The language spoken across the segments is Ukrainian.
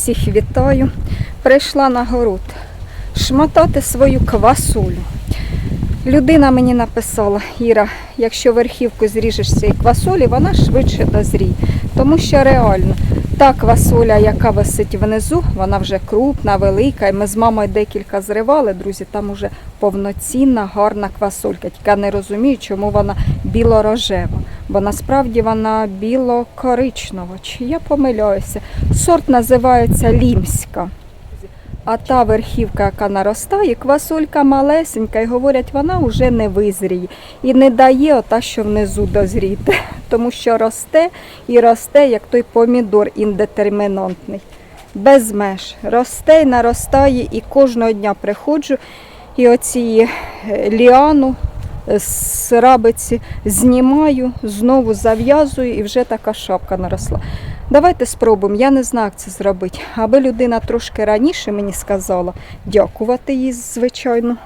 всіх вітаю. Прийшла на город шмотати свою квасолю. Людина мені написала, Іра, якщо верхівку зріжеш цієї квасолі, вона швидше дозріє. Тому що реально та квасоля, яка висить внизу, вона вже крупна, велика. І ми з мамою декілька зривали, друзі, там уже повноцінна, гарна квасолька. Тільки я не розумію, чому вона білорожева. Бо насправді вона біло-коричнева. Чи я помиляюся? Сорт називається лімська. А та верхівка, яка наростає, квасолька малесенька, і говорять, вона вже не визріє і не дає ота, що внизу дозріти, тому що росте і росте, як той помідор індетермінантний. Без меж. Росте і наростає, і кожного дня приходжу, і оці е, ліану з рабиці знімаю, знову зав'язую, і вже така шапка наросла. Давайте спробуємо. Я не знаю, як це зробити. Аби людина трошки раніше мені сказала дякувати їй, звичайно.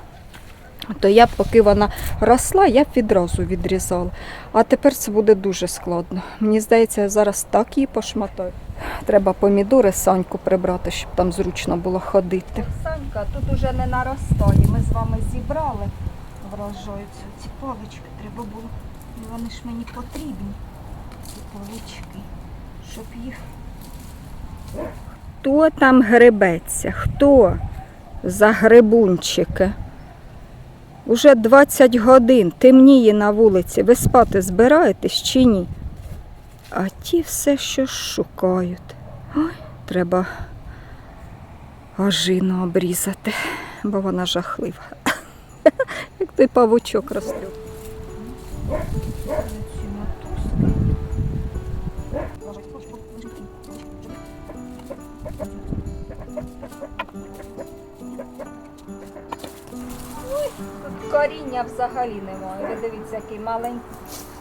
То я б, поки вона росла, я б відразу відрізала. А тепер це буде дуже складно. Мені здається, я зараз так її пошматаю. Треба помідори Саньку прибрати, щоб там зручно було ходити. Санька, тут уже не наростає. Ми з вами зібрали врожаю. Ці палички треба було. Вони ж мені потрібні. Ці палички щоб їх. Хто там гребеться? Хто за грибунчики? Уже 20 годин темніє на вулиці. Ви спати збираєтесь чи ні? А ті все що шукають. Ой, треба ожину обрізати, бо вона жахлива. Як той павучок росте. Коріння взагалі немає. Ви дивіться, який маленький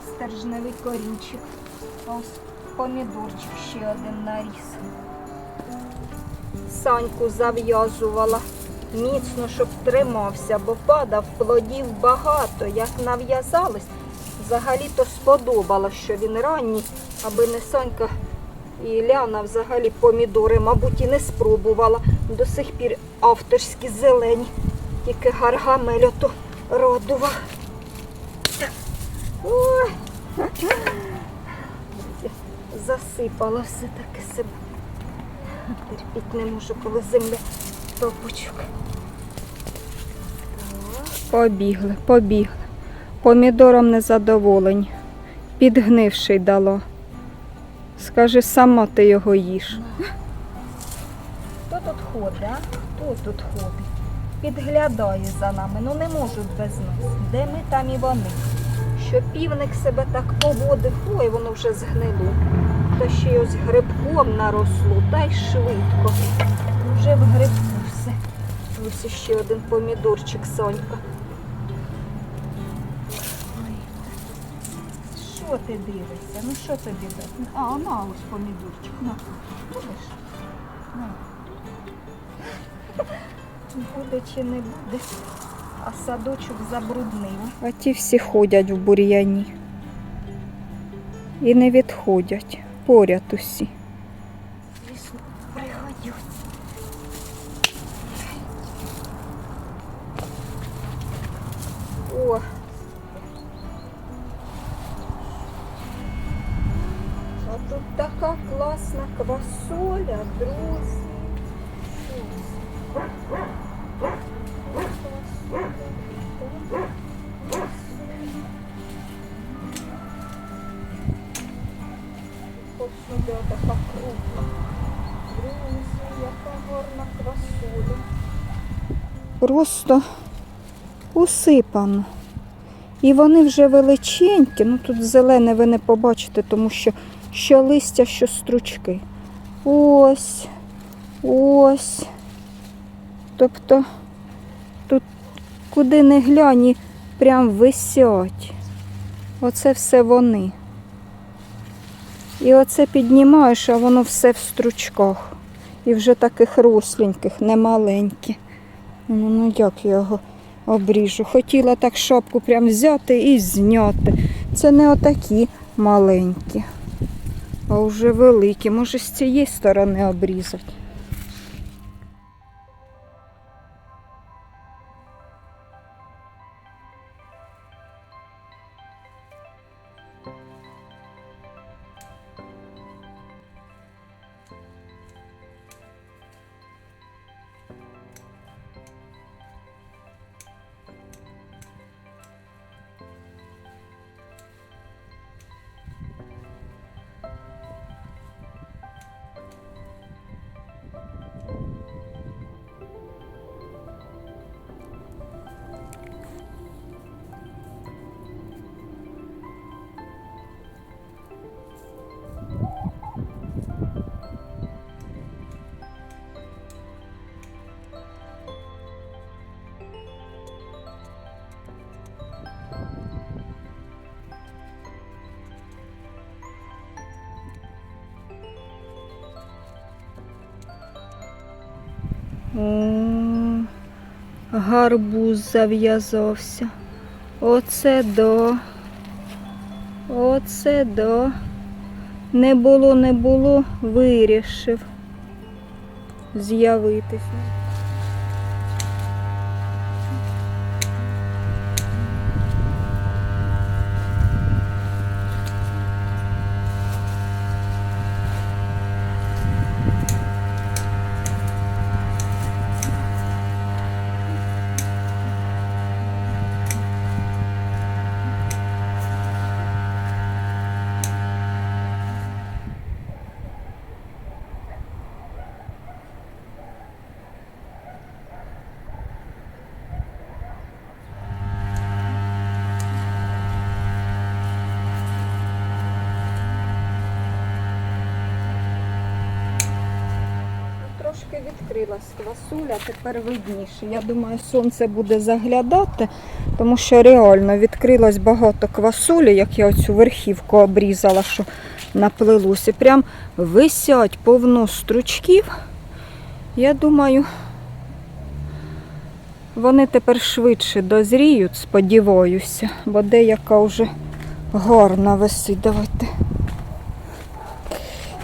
стержневий корінчик. Ось помідорчик ще один наріс. Саньку зав'язувала міцно, щоб тримався, бо падав плодів багато. Як нав'язались, взагалі-то сподобалось, що він ранній, аби не Санька і Ляна взагалі помідори, мабуть, і не спробувала. До сих пір авторські зелені. Тільки гаргамель ото родував. Ой. Засипало все таки себе. Терпіть не можу, коли земля топочок. Побігли, побігли. Помідором незадоволені. Підгнивший дало. Скажи, сама ти його їш. Хто тут ходить, а? Хто тут ходить? Підглядає за нами, ну не можуть без нас. Де ми, там і вони. Що півник себе так поводив, ой, воно вже згнило. Та ще й ось грибком наросло, та й швидко. Вже в грибку Ось ще один помідорчик Сонька. Що ти дивишся? Ну що тобі дати? А, на ось помідорчик. На. Будеш? На. Буде чи не буде, а садочок забруднив. А ті всі ходять в бур'яні. І не відходять. Поряд усі. Усипано. І вони вже величенькі, ну тут зелене ви не побачите, тому що що листя, що стручки. Ось, ось. Тобто тут куди не глянь, прям висять. Оце все вони. І оце піднімаєш, а воно все в стручках. І вже таких росленьких, не маленькі. Ну, ну як я його обріжу. Хотіла так шапку прям взяти і зняти. Це не отакі маленькі, а вже великі. Може, з цієї сторони обрізати. О, гарбуз зав'язався. Оце до. Оце до. Не було, не було, вирішив з'явитися. Відкрилась квасуля, тепер видніше. Я думаю, сонце буде заглядати, тому що реально відкрилось багато квасулі, як я оцю верхівку обрізала, що наплилося. І прям висять повно стручків. Я думаю, вони тепер швидше дозріють, сподіваюся, бо деяка вже гарна висить. Давайте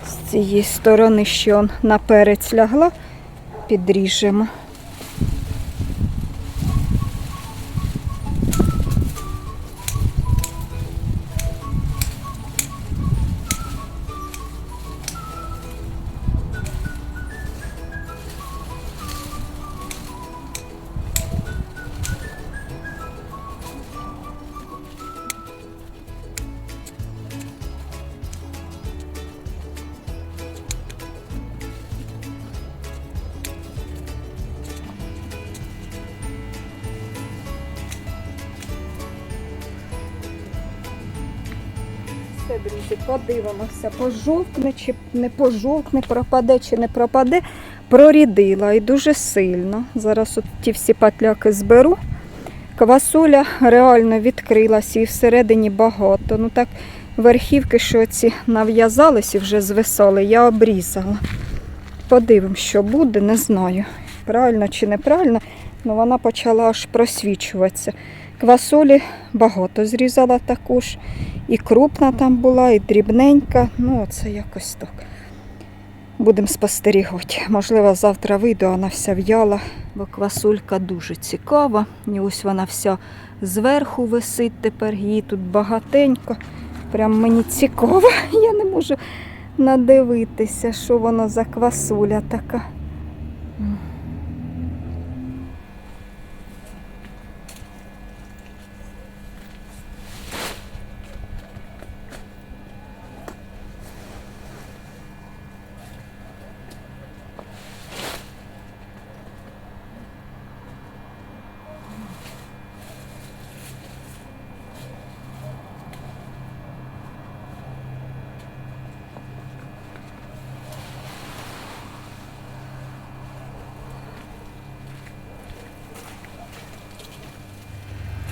з цієї сторони, що он на перець лягла, підріжемо. Все, друзі, подивимося, пожовкне чи не пожовкне, пропаде чи не пропаде. Прорідила і дуже сильно. Зараз от ті всі патляки зберу. Квасоля реально відкрилась і всередині багато. Ну так верхівки, що ці нав'язались і вже звисали, я обрізала. Подивимось, що буде, не знаю. Правильно чи неправильно, але вона почала аж просвічуватися. Квасолі багато зрізала також. І крупна там була, і дрібненька. Ну, це якось так. Будемо спостерігати. Можливо, завтра вийду, вона вся в'яла, бо квасулька дуже цікава. І ось вона вся зверху висить тепер, її тут багатенько. Прям мені цікаво. Я не можу надивитися, що воно за квасуля така.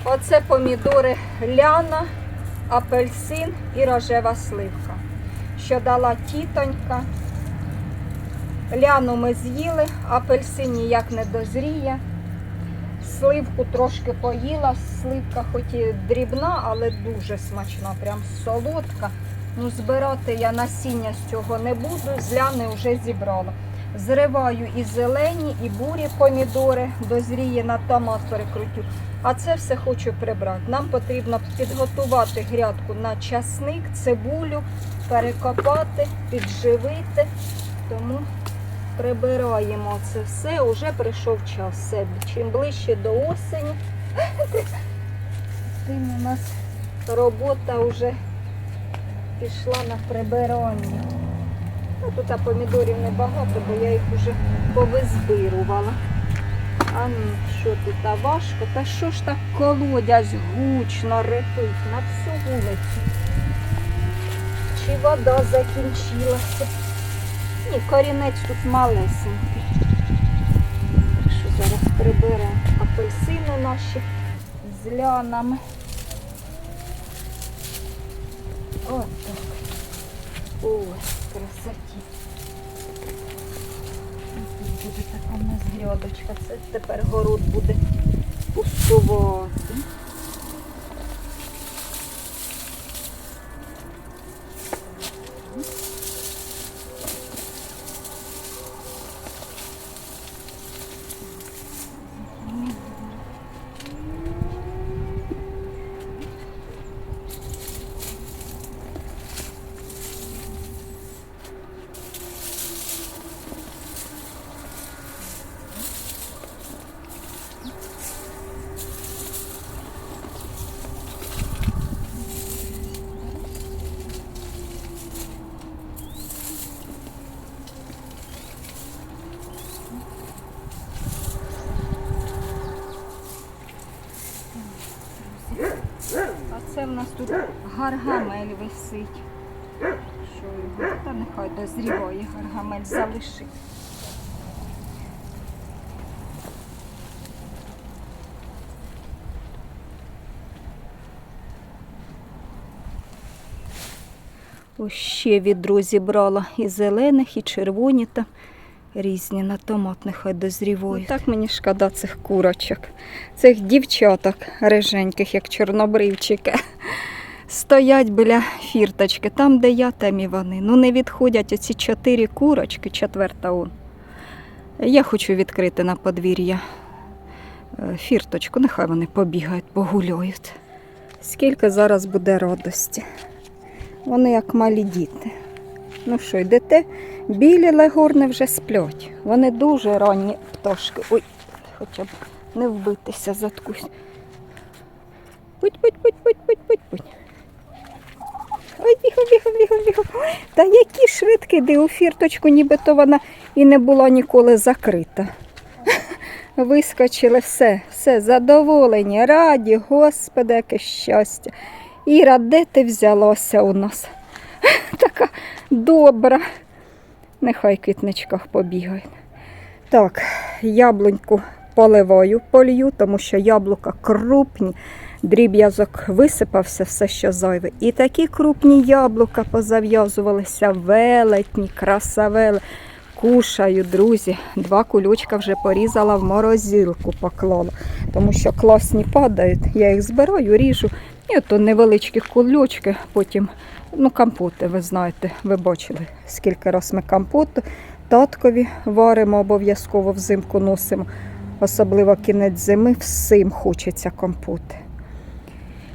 Оце помідори ляна, апельсин і рожева сливка, що дала тітонька. Ляну ми з'їли, апельсин ніяк не дозріє. Сливку трошки поїла, сливка хоч і дрібна, але дуже смачна, прям солодка. Ну, збирати я насіння з цього не буду, з ляни вже зібрала. Зриваю і зелені, і бурі помідори, дозріє на томат перекрутю. А це все хочу прибрати. Нам потрібно підготувати грядку на часник, цибулю, перекопати, підживити. Тому прибираємо це все. Уже прийшов час. Все. Чим ближче до осені, тим у нас робота вже пішла на прибирання. Ну, тут помідорів небагато, бо я їх вже повизбирувала. А ну, що тут а важко? Та що ж так колодязь гучно репить на всю вулицю? Чи вода закінчилася? Ні, корінець тут малесенький. Що зараз приберемо апельсини наші з лянами. От так. Ось, красоті. Така нас грядочка. Це тепер город буде пустувати. А це в нас тут гаргамель висить. Що його? Та нехай дозріває гаргамель залишить. Ось ще відро зібрала і зелених, і червоні там різні на томат нехай дозрівають. так мені шкода цих курочок, цих дівчаток реженьких, як чорнобривчики. Стоять біля фірточки, там, де я, там і вони. Ну не відходять оці чотири курочки, четверта он. Я хочу відкрити на подвір'я е, фірточку, нехай вони побігають, погуляють. Скільки зараз буде радості. Вони як малі діти. Ну що, йдете? Білі легорни вже сплять. Вони дуже ранні пташки. Ой, хоча б не вбитися заткусь. Путь, Ой, бігом, бігом, бігом, бігом. Та які швидкі, де у фірточку, нібито вона і не була ніколи закрита. Вискочили все, все, задоволені, раді, господи, яке щастя. Іра, де ти взялася у нас? Така добра. Нехай квітничках побігають. Так, яблуньку поливаю, полью, тому що яблука крупні, дріб'язок висипався, все що зайве. І такі крупні яблука позав'язувалися, велетні, красавели. Кушаю, друзі. Два кулючка вже порізала в морозилку, поклала, тому що класні падають. Я їх збираю, ріжу. І ото невеличкі кульочки, потім ну, компоти, ви знаєте, ви бачили, скільки раз ми компоту таткові варимо, обов'язково взимку носимо. Особливо кінець зими, всім хочеться компоти.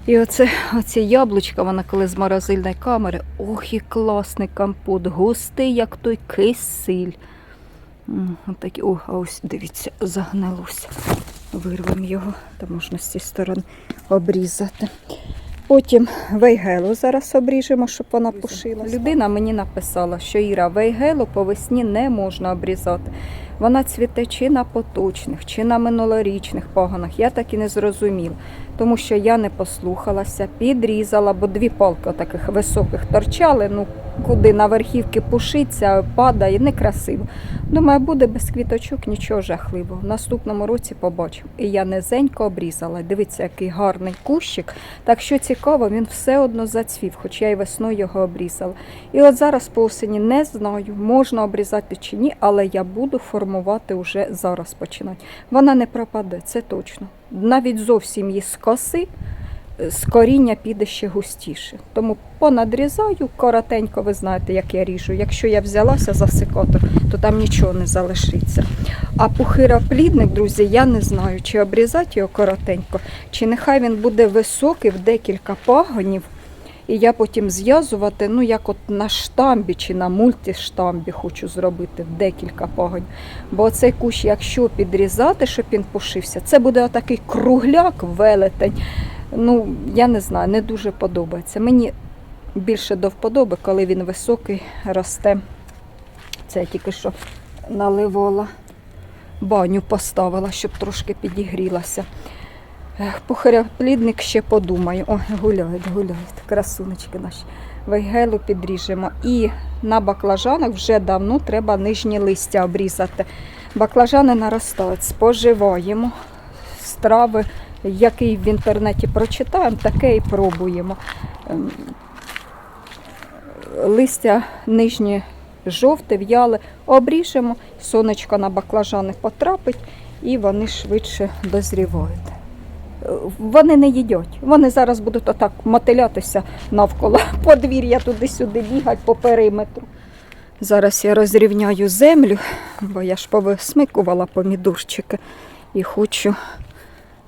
І оце, оці яблучка, вона коли з морозильної камери, ох, і класний компот, густий, як той кисиль. Отакі, о, а ось дивіться, загнилося. Вирвемо його, то можна з цієї сторони обрізати. Потім вейгелу зараз обріжемо, щоб вона пушилася. Людина мені написала, що Іра, вейгелу по весні не можна обрізати. Вона цвіте чи на поточних, чи на минулорічних паганах. Я так і не зрозуміла, тому що я не послухалася, підрізала, бо дві палки таких високих торчали. Ну куди на верхівки пушиться, падає, некрасиво. Думаю, буде без квіточок нічого жахливого. В наступному році побачимо. І я низенько обрізала. Дивіться, який гарний кущик. Так що цікаво, він все одно зацвів, хоч я й весною його обрізала. І от зараз по осені не знаю, можна обрізати чи ні, але я буду формувати вже зараз починати. Вона не пропаде, це точно. Навіть зовсім її скоси, е, з коріння піде ще густіше. Тому понадрізаю коротенько, ви знаєте, як я ріжу. Якщо я взялася за секатор, то там нічого не залишиться. А пухироплідник, друзі, я не знаю, чи обрізати його коротенько, чи нехай він буде високий в декілька пагонів. І я потім зв'язувати, ну як от на штамбі чи на мультиштамбі хочу зробити декілька пагонів. Бо цей кущ, якщо підрізати, щоб він пушився, це буде отакий кругляк, велетень. Ну, я не знаю, не дуже подобається. Мені більше до вподоби, коли він високий, росте. Це я тільки що наливала, баню поставила, щоб трошки підігрілася. Ех, ще подумаю. О, гуляють, гуляють, красунечки наші. Вейгелу підріжемо. І на баклажанах вже давно треба нижні листя обрізати. Баклажани наростають, споживаємо. Страви, який в інтернеті прочитаємо, таке і пробуємо. Ем, Листя нижні жовте, в'яле, обріжемо, сонечко на баклажани потрапить і вони швидше дозрівають. Вони не їдять. Вони зараз будуть отак мотилятися навколо подвір'я туди-сюди бігати по периметру. Зараз я розрівняю землю, бо я ж повисмикувала помідорчики і хочу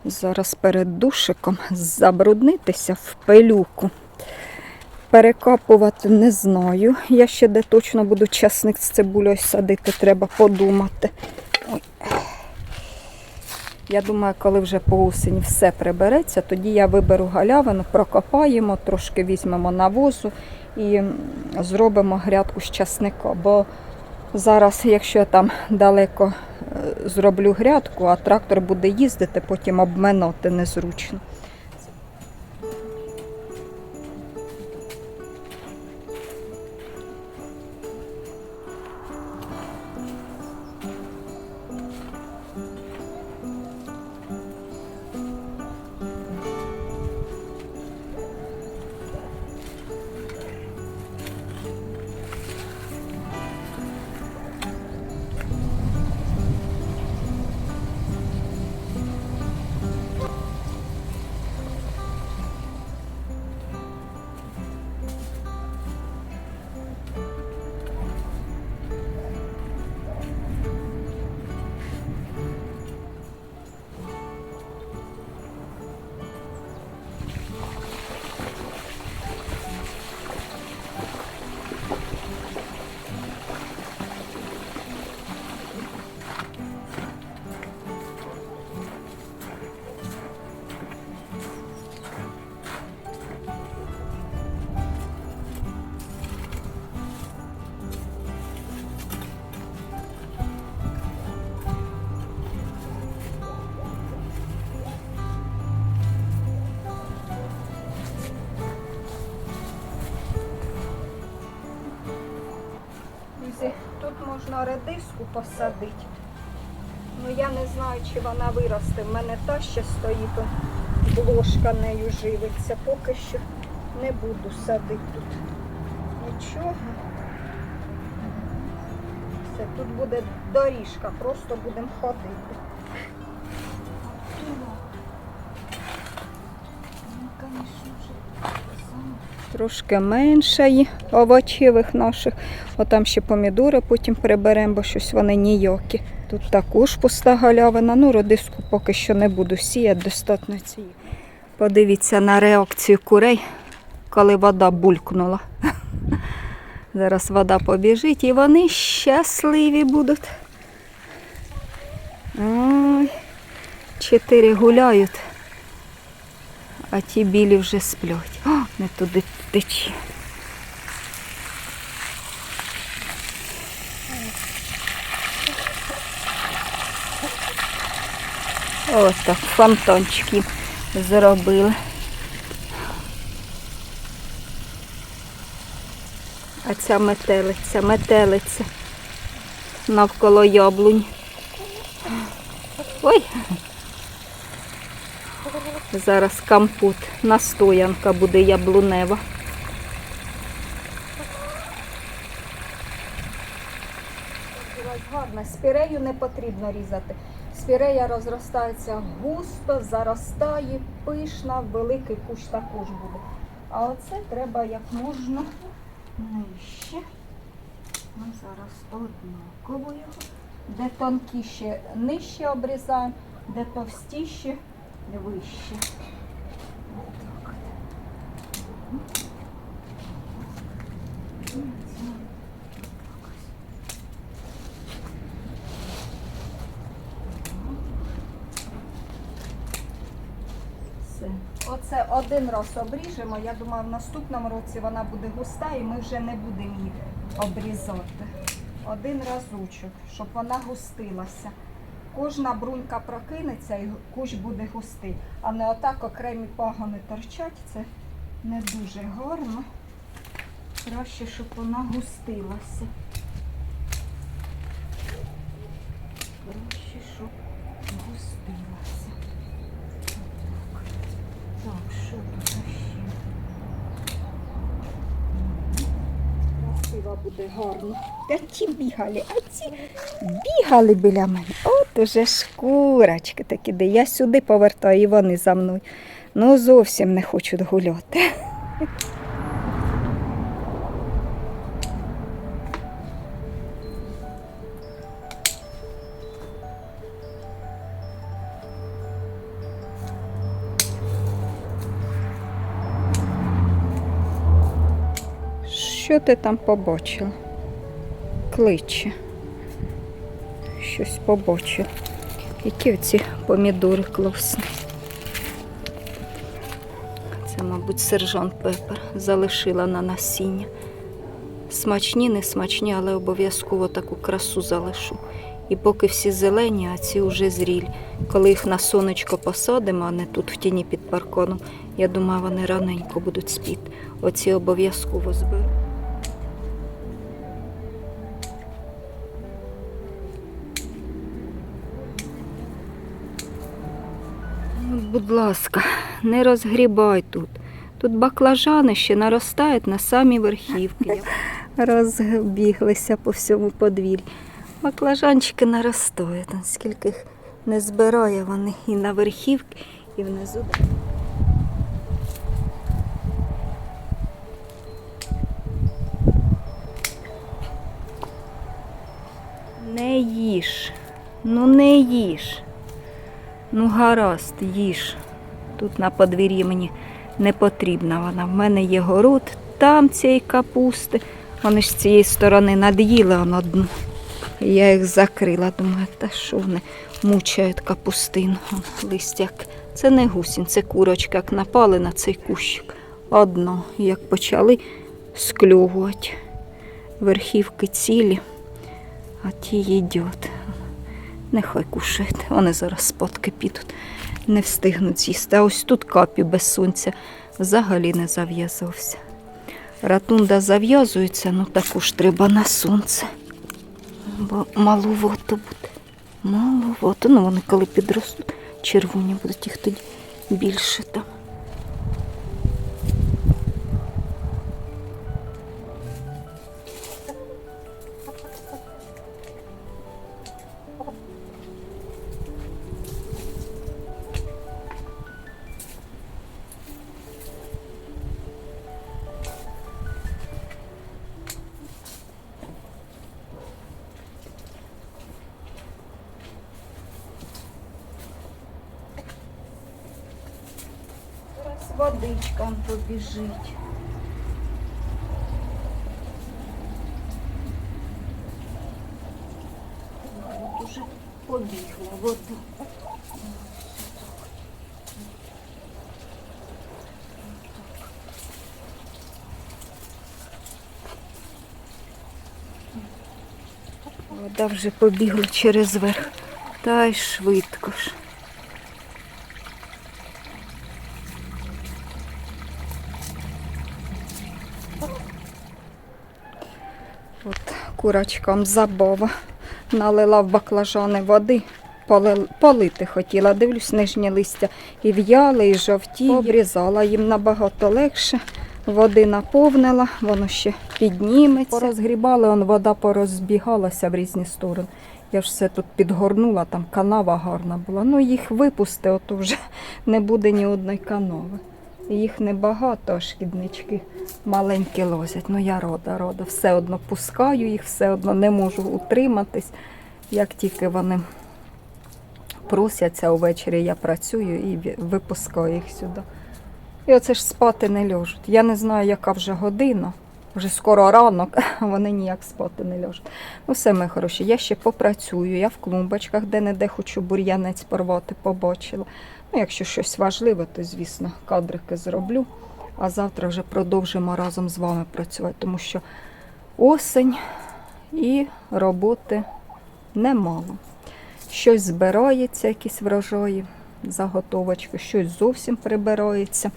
зараз перед душиком забруднитися в пилюку. Перекапувати не знаю. Я ще де точно буду часник з цибулею садити, треба подумати. Ой. Я думаю, коли вже по осені все прибереться, тоді я виберу галявину, прокопаємо, трошки візьмемо навозу і зробимо грядку з часника. Бо зараз, якщо я там далеко е, зроблю грядку, а трактор буде їздити, потім обминати незручно. Можна редиску посадити. Ну я не знаю, чи вона виросте. В мене та ще стоїть, блошка нею живиться. Поки що не буду садити тут. Нічого. Все, тут буде доріжка, просто будемо ходити. Трошки менше овочевих наших. Отам ще помідори потім приберемо, бо щось вони ніякі. Тут також пуста галявина. Ну, родиску поки що не буду сіяти, достатньо цієї. Подивіться на реакцію курей, коли вода булькнула. Зараз вода побіжить і вони щасливі будуть. Ой, чотири гуляють а ті білі вже сплять. О, не туди тече. Ось так фонтанчики зробили. А ця метелиця, метелиця навколо яблунь. Ой! Зараз компот, настоянка буде яблунева. Гарно, спірею не потрібно різати. Спірея розростається густо, заростає, пишна, великий кущ також буде. А оце треба як можна нижче. Ми зараз однаково його. Де тонкіше нижче обрізаємо, де товстіше вище. Отак. Все. Оце один раз обріжемо. Я думаю, в наступному році вона буде густа і ми вже не будемо її обрізати. Один разочок, щоб вона густилася. Кожна брунька прокинеться і кущ буде густий. А не отак окремі пагони торчать. Це не дуже гарно. Краще, щоб вона густилася. Краще, щоб густилася. Отак. Так, буде гарно. Та ті бігали, а ці бігали біля мене. От уже шкурочки такі, де я сюди повертаю, і вони за мною. Ну, зовсім не хочуть гуляти. Що ти там побачила? Кличе. Щось побачила. Які оці помідори класні. Це, мабуть, сержант Пепер залишила на насіння. Смачні, не смачні, але обов'язково таку красу залишу. І поки всі зелені, а ці вже зрілі. Коли їх на сонечко посадимо, а не тут в тіні під парконом, я думаю, вони раненько будуть спіти. Оці обов'язково зберу. Будь ласка, не розгрібай тут. Тут баклажани ще наростають на самі верхівки. Розбіглися по всьому подвір'ю. Баклажанчики наростають. Он Скільки їх не збирає вони і на верхівки, і внизу. Не їж. Ну не їж. Ну, гаразд, їж. Тут на подвір'ї мені не потрібна вона. В мене є город, там цієї капусти. Вони ж з цієї сторони над'їли он одну. Я їх закрила, думаю, та що вони мучають капустину. Листяк. Це не гусінь, це курочка, як напали на цей кущик. Одно, як почали склювувати. Верхівки цілі, а ті їдять. Нехай кушають. Вони зараз спадки підуть. Не встигнуть з'їсти. А ось тут капі без сонця взагалі не зав'язався. Ратунда зав'язується, ну також треба на сонце. Бо маловато буде. Маловато. Ну вони коли підростуть, червоні будуть їх тоді більше там. Водичка побіжить. От уже побігла вода. Вода вже побігла через верх. Та й швидко ж. От курочкам забава. Налила в баклажани води, полил- полити хотіла. Дивлюсь, нижнє листя і в'яли, і жовті. Обрізала їм набагато легше. Води наповнила, воно ще підніметься. Порозгрібали, он вода порозбігалася в різні сторони. Я ж все тут підгорнула, там канава гарна була. Ну їх випусти, ото вже не буде ні одної канави. Їх небагато, шкіднички маленькі лозять. Ну я рода, рода. Все одно пускаю їх, все одно не можу утриматись. Як тільки вони просяться увечері, я працюю і випускаю їх сюди. І оце ж спати не ляжуть. Я не знаю, яка вже година. Вже скоро ранок, а вони ніяк спати не ляжуть. Ну, все, ми хороші. Я ще попрацюю, я в клумбочках де-не-де хочу бур'янець порвати, побачила. Ну, якщо щось важливе, то, звісно, кадрики зроблю. А завтра вже продовжимо разом з вами працювати, тому що осень і роботи немало. Щось збирається, якісь врожаї, заготовочки, щось зовсім прибирається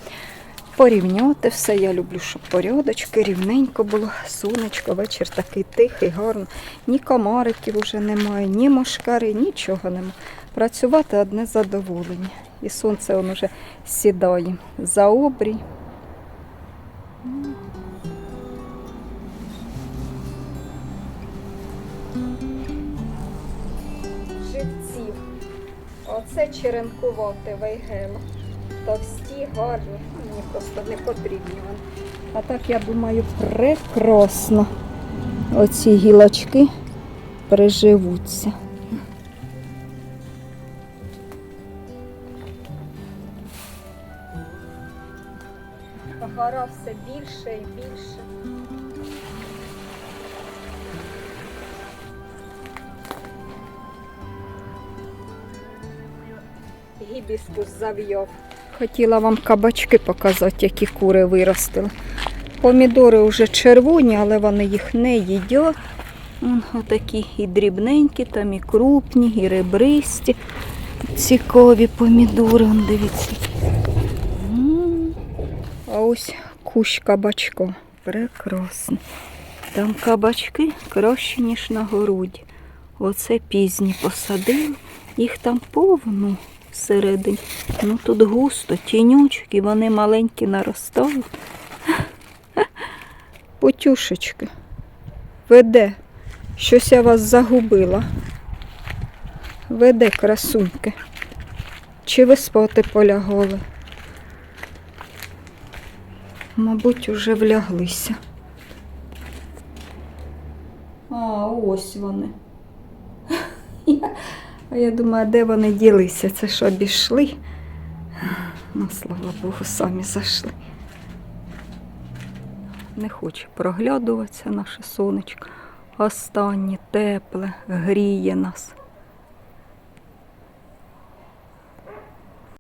порівняти все. Я люблю, щоб порядочки, рівненько було. Сонечко, вечір такий тихий, гарно. Ні комариків вже немає, ні мошкари, нічого немає. Працювати одне задоволення. І сонце воно вже сідає за обрій. Живців. Оце черенкувати вейгел. Товсті, гарні. Мені просто не потрібні вони. А так я думаю, прекрасно. Оці гілочки приживуться. Гора все більше і більше. Гібіскус зав'яв. Хотіла вам кабачки показати, які кури виростили. Помідори вже червоні, але вони їх не їдять. Отакі і дрібненькі, там і крупні, і ребристі. Цікаві помідори, вон дивіться. А ось кущ кабачка. Прекрасно. Там кабачки кращі, ніж на городі. Оце пізні посадили. Їх там повно всередині. Ну тут густо, тінючки, вони маленькі наростають. Потюшечки. Веде. Щось я вас загубила. Веде красуньки. Чи ви спати полягали? Мабуть, уже вляглися. А, ось вони. А я думаю, де вони ділися? Це що, обійшли? Ну, слава Богу, самі зайшли. Не хоче проглядуватися наше сонечко. Останнє тепле, гріє нас.